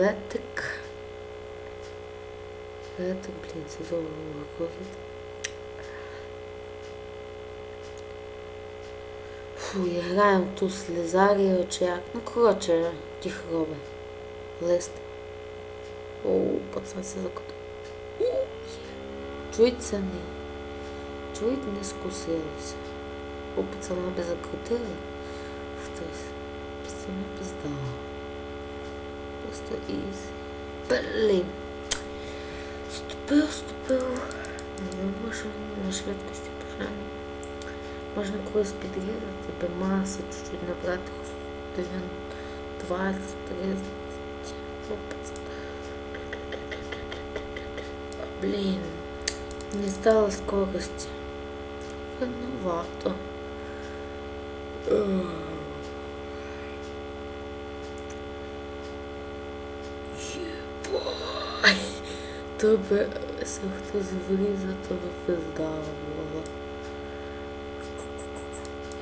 وقتك وقتك بليز Фу, играем ту слезари рычаг. Ну, короче, тихо робе. Лист. О, пацан се закота. Е. Чуйте се не. Чуйте не скусила. О, пацана бе закрутила. Хтось. Пацана пиздала. Просто ізі. Блін. Ступив, ступив. Не можу на швидкості пожежні. Можна когось підрізати, би маси чуть-чуть набрати 20, 30. О, пацан. Блін. Не стало скорости. Винувато. То би хтось врізав, то би пизда.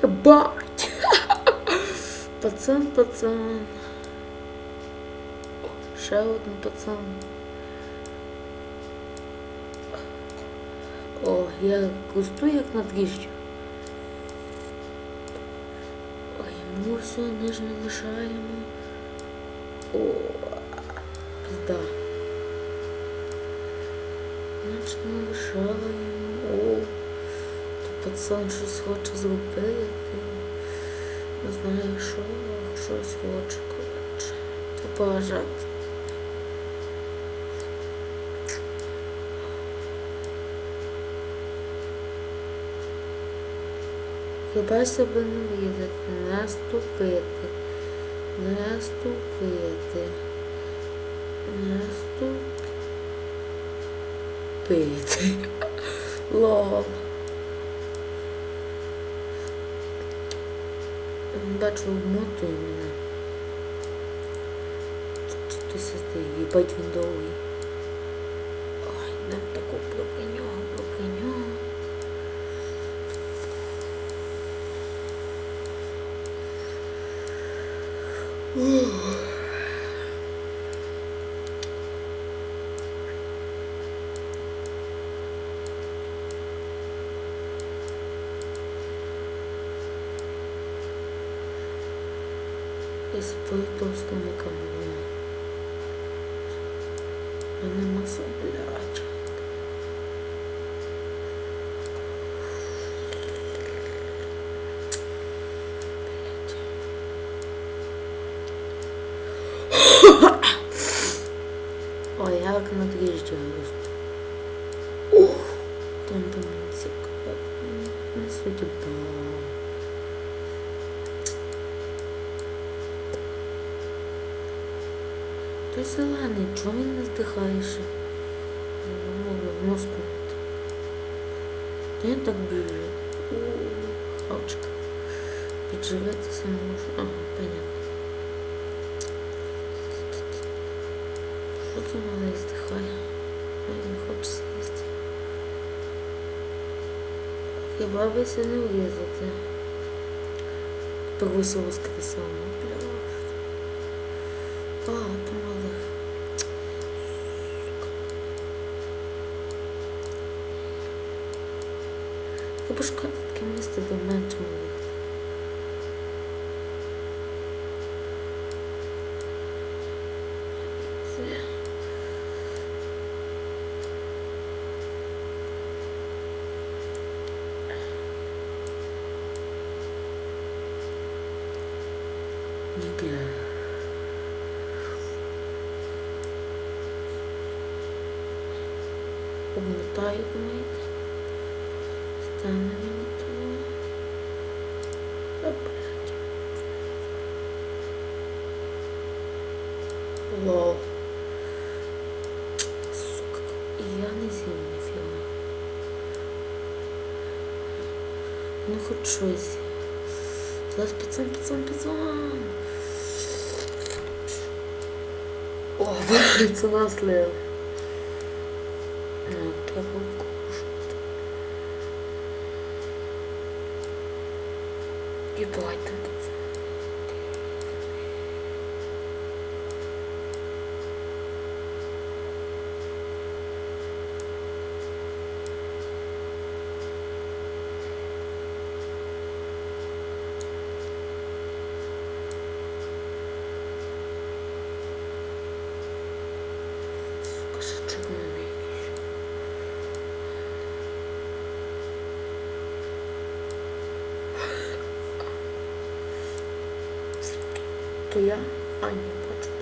Єбать. Пацан, пацан. Ще один пацан. О, я кусту як на дріжджі. Ой, йому все не лишаємо. О, пізда. Не лишала то пацан щось хоче зробити. Не знаю що, щось хоче, коротше. Побажати. Хіба себе не врізати, не ступити, не ступити, ступити. Лол. Бачу, вмотує мене. Чи ти їбать він довгий. Ой, нам таку пропиню. Я свою толстому кому. Мене маса, блядь. Ой, як на дріжджі росте. Ух, там мені цікаво. Не судьба. Той зелений, чого він не здихає ще? Не можу в бути. Та він так. У, Хавчик. Підживитися можу. Ага, понятно. Що це малий здихає? Ой, не хочеться їсти. Хіба би це не врізати? Тепер весело воскресимо. Бля. Eu buscava o caminho de diamante, meu amigo. Yeah. ومن طايقني Лол. Сука. І я не з'їм ніфіга. Ну хоч щось. Зараз пацан, пацан, пацан. О, це наслив. Ну, Ебать там пацан. То я? Аня ні,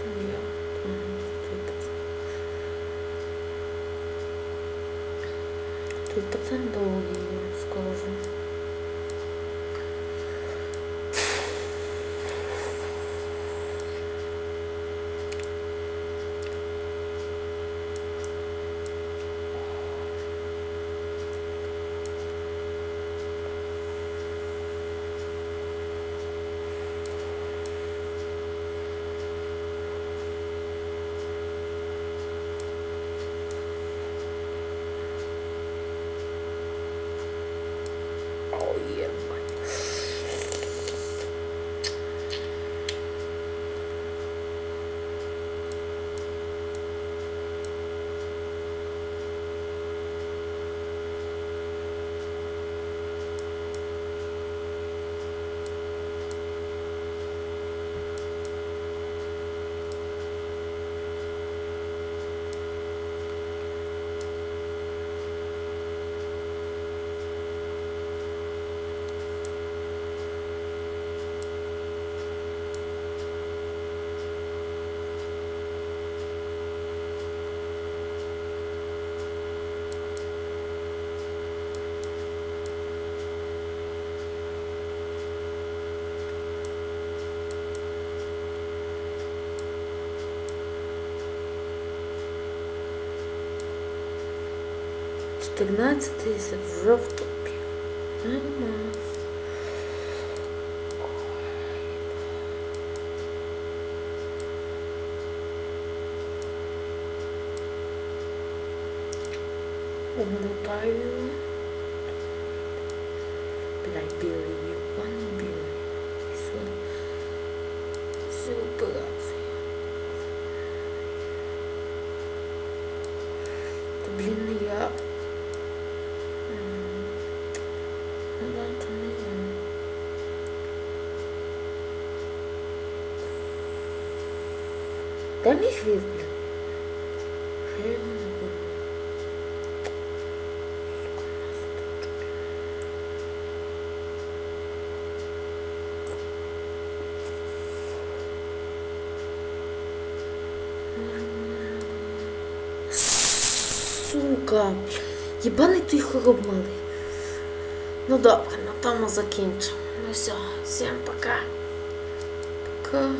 14 в жовтопі. Одну правильно. Блядь, білий, єбаний білий. Все. операції. Та блін, я мій хвіст? Сука. Єбаний той хороб малий. Ну добре, на тому закінчимо. Ну все, всім пока. Пока.